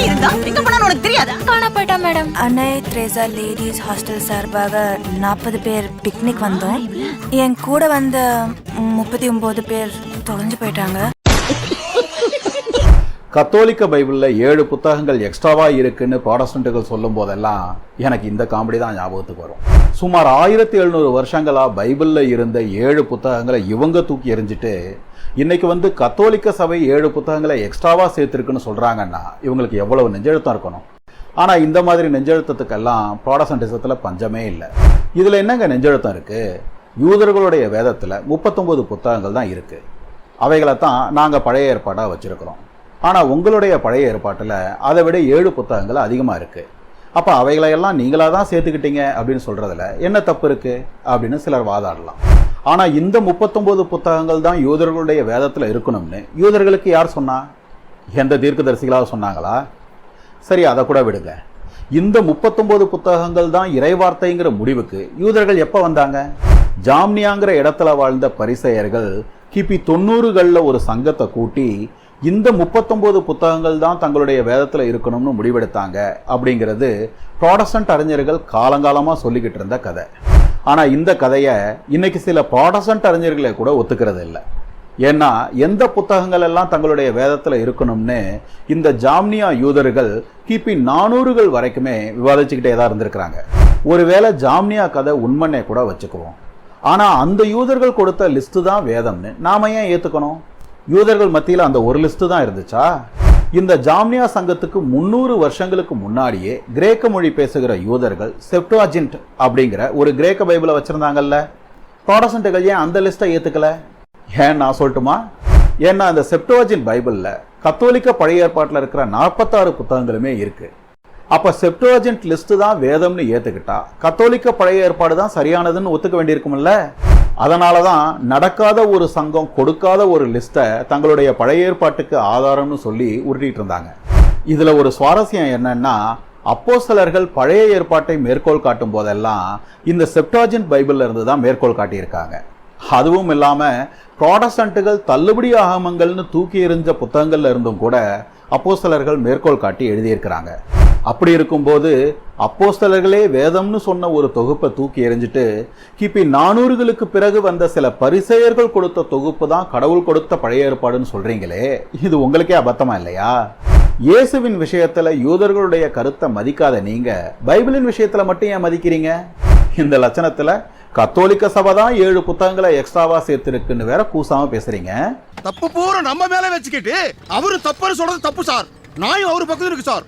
தாண்டி இருந்தா எங்க போனான்னு உனக்கு தெரியாதா? காணா போயிட்டா மேடம். அன்னை த்ரேசா லேடிஸ் ஹாஸ்டல் சார்பாக நாற்பது பேர் பிக்னிக் வந்தோம். என் கூட வந்த முப்பத்தி ஒன்பது பேர் தொலைஞ்சு போயிட்டாங்க. கத்தோலிக்க பைபிளில் ஏழு புத்தகங்கள் எக்ஸ்ட்ராவா இருக்குன்னு ப்ராடஸ்டன்ட்டுகள் சொல்லும் போதெல்லாம் எனக்கு இந்த காமெடி தான் ஞாபகத்துக்கு வரும். சுமார் ஆயிரத்தி எழுநூறு வருஷங்களா பைபிளில் இருந்த ஏழு புத்தகங்களை இவங்க தூக்கி எறிஞ்சிட்டு இன்னைக்கு வந்து கத்தோலிக்க சபை ஏழு புத்தகங்களை எக்ஸ்ட்ராவா சேர்த்துருக்குன்னு சொல்றாங்கன்னா இவங்களுக்கு எவ்வளவு நெஞ்செழுத்தம் இருக்கணும்? ஆனா இந்த மாதிரி நெஞ்செழுத்தத்துக்கெல்லாம் ப்ராடசன்டிசத்துல பஞ்சமே இல்லை. இதுல என்னங்க நெஞ்செழுத்தம் இருக்கு? யூதர்களுடைய வேதத்துல முப்பத்தொன்பது புத்தகங்கள் தான் இருக்கு. அவைகளை தான் நாங்க பழைய ஏற்பாடா வச்சிருக்கிறோம். ஆனா உங்களுடைய பழைய ஏற்பாட்டில் அதை விட ஏழு புத்தகங்கள் அதிகமா இருக்குது அப்போ அவைகளையெல்லாம் நீங்களாக தான் சேர்த்துக்கிட்டீங்க அப்படின்னு சொல்கிறதுல என்ன தப்பு இருக்குது அப்படின்னு சிலர் வாதாடலாம். ஆனால் இந்த முப்பத்தொம்போது புத்தகங்கள் தான் யூதர்களுடைய வேதத்தில் இருக்கணும்னு யூதர்களுக்கு யார் சொன்னா? எந்த தீர்க்கதரிசிகளாக சொன்னாங்களா? சரி அதை கூட விடுங்க. இந்த முப்பத்தொம்போது புத்தகங்கள் தான் இறைவார்த்தைங்கிற முடிவுக்கு யூதர்கள் எப்போ வந்தாங்க? ஜாம்னியாங்கிற இடத்துல வாழ்ந்த பரிசெயர்கள் கிபி தொண்ணூறுகளில் ஒரு சங்கத்தை கூட்டி இந்த முப்பத்தொம்போது புத்தகங்கள் தான் தங்களுடைய வேதத்தில் இருக்கணும்னு முடிவெடுத்தாங்க அப்படிங்கிறது ப்ராடஸ்டன்ட் அறிஞர்கள் காலங்காலமாக சொல்லிக்கிட்டு இருந்த கதை. ஆனால் இந்த கதையை இன்னைக்கு சில ப்ராடஸ்டன்ட் அறிஞர்களே கூட ஒத்துக்கிறது இல்லை. ஏன்னா எந்த புத்தகங்கள் எல்லாம் தங்களுடைய வேதத்தில் இருக்கணும்னு இந்த ஜாம்னியா யூதர்கள் கிபி நானூறுகள் வரைக்குமே விவாதிச்சுக்கிட்டே தான் இருந்திருக்கிறாங்க. ஒருவேளை ஜாம்னியா கதை உண்மன்னே கூட வச்சுக்குவோம். ஆனால் அந்த யூதர்கள் கொடுத்த லிஸ்ட்டு தான் வேதம்னு. நாம ஏன் ஏற்றுக்கணும் யூதர்கள் மத்தியில் அந்த ஒரு லிஸ்ட் தான் இருந்துச்சா? இந்த ஜாம்னியா சங்கத்துக்கு முன்னூறு வருஷங்களுக்கு முன்னாடியே கிரேக்க மொழி பேசுகிற யூதர்கள் செப்டுவாஜின்ட் அப்படிங்கிற ஒரு கிரேக்க பைபிளை வச்சிருந்தாங்கல்ல. ப்ராடசன்ட்டுகள் ஏன் அந்த லிஸ்ட்டை ஏற்றுக்கல ஏன் நான் சொல்லட்டுமா? ஏன்னா அந்த செப்டோஜின் பைபிளில் கத்தோலிக்க பழைய ஏற்பாட்டில் இருக்கிற நாற்பத்தாறு புத்தகங்களுமே இருக்கு. அப்போ செப்டோஜென்ட் லிஸ்ட் தான் வேதம்னு ஏற்றுக்கிட்டா கத்தோலிக்க பழைய ஏற்பாடு தான் சரியானதுன்னு ஒத்துக்க வேண்டியிருக்கும்ல? அதனால தான் நடக்காத ஒரு சங்கம் கொடுக்காத ஒரு லிஸ்ட்டை தங்களுடைய பழைய ஏற்பாட்டுக்கு ஆதாரம்னு சொல்லி உருட்டிட்டு இருந்தாங்க இதில் ஒரு சுவாரஸ்யம் என்னன்னா அப்போஸ்தலர்கள் பழைய ஏற்பாட்டை மேற்கோள் காட்டும் போதெல்லாம் இந்த செப்டாஜின் பைபிள்ல இருந்து தான் மேற்கோள் காட்டியிருக்காங்க. அதுவும் இல்லாமல் ப்ராடஸ்டன்ட்டுகள் தள்ளுபடி ஆகமங்கள்னு தூக்கி எறிஞ்ச புத்தகங்கள்ல இருந்தும் கூட அப்போஸ்தலர்கள் மேற்கோள் காட்டி எழுதியிருக்கிறாங்க. அப்படி இருக்கும்போது அப்போஸ்தலர்களே வேதம்னு சொன்ன ஒரு தொகுப்பை தூக்கி எறிஞ்சிட்டு கிபி நானூறுகளுக்கு பிறகு வந்த சில பரிசெயர்கள் கொடுத்த தொகுப்பு தான் கடவுள் கொடுத்த பழைய ஏற்பாடுன்னு சொல்றீங்களே. இது உங்களுக்கே அபத்தமா இல்லையா? இயேசுவின் விஷயத்துல யூதர்களுடைய கருத்தை மதிக்காத நீங்க பைபிளின் விஷயத்துல மட்டும் ஏன் மதிக்கிறீங்க? இந்த லட்சணத்துல கத்தோலிக்க சபை தான் ஏழு புத்தகங்களை எக்ஸ்ட்ராவா சேர்த்திருக்குன்னு வேற கூசாம பேசுறீங்க. தப்பு பூரா நம்ம மேல வச்சுக்கிட்டு அவரு தப்புன்னு சொல்றது தப்பு சார். நாயும் அவரு பக்கத்துல இருக்கு சார்.